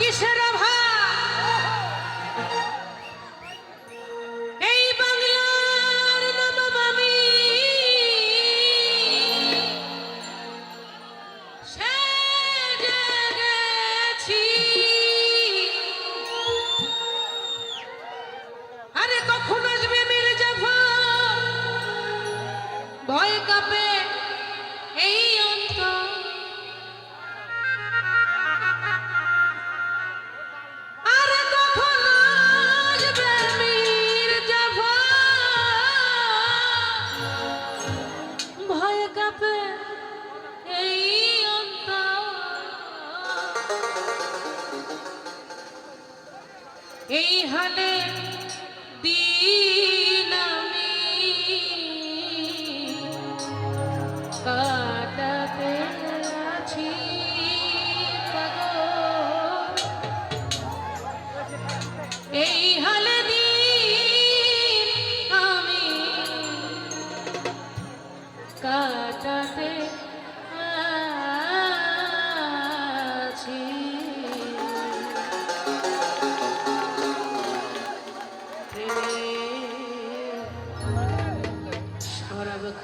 কিসের এই হালে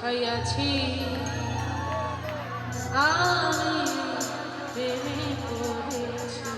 খাইয়াছি আমি প্রেমে পড়েছি।